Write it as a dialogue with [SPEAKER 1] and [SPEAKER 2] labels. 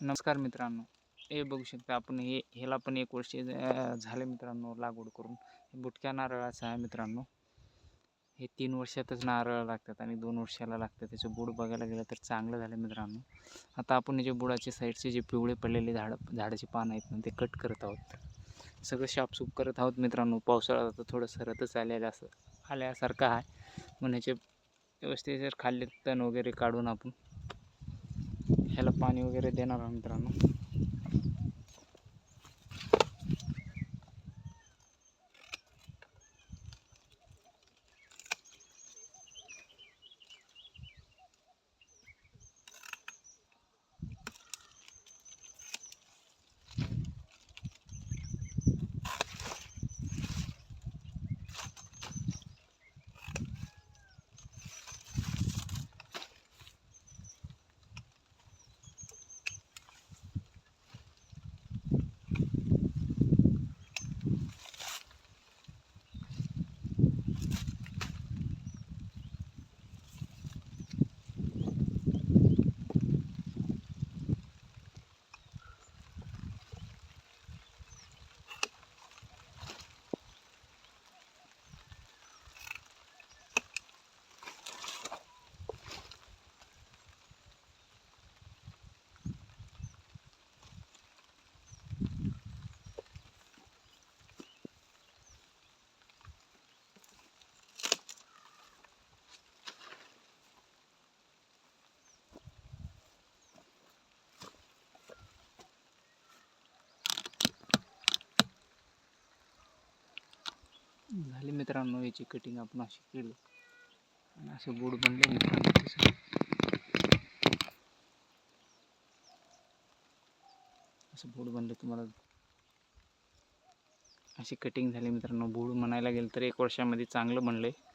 [SPEAKER 1] नमस्कार मित्रांनो. हे बघू शकता आपण हे ह्याला पण एक वर्ष झाले मित्रांनो लागवड करून. बुटक्या नारळाचं आहे मित्रांनो. हे तीन वर्षातच नारळ लागतात आणि दोन वर्षाला लागतात. त्याचं बुड बघायला गेलं तर चांगलं झालं मित्रांनो. आता आपण हे जे बुडाचे साईडचे जे पिवळे पडलेले झाडं झाडाचे पानं आहेत ना ते कट करत आहोत. सगळं शापसूप करत आहोत मित्रांनो. पावसाळा आता थोडं सरतच आलेलं असं आल्यासारखं आहे. म्हणून ह्याचे व्यवस्थित जर खाल्ले तण वगैरे काढून आपण ह्याला पाणी वगैरे देणार आहोत मित्रांनो. झाली मित्रांनो याची कटिंग आपण अशी केली. आणि असं बोर्ड बनलं मित्रांनो तसं असं बोर्ड बनलं तुम्हाला. अशी कटिंग झाली मित्रांनो. बोर्ड म्हणायला गेलं तर एक वर्षामध्ये चांगलं बनलं आहे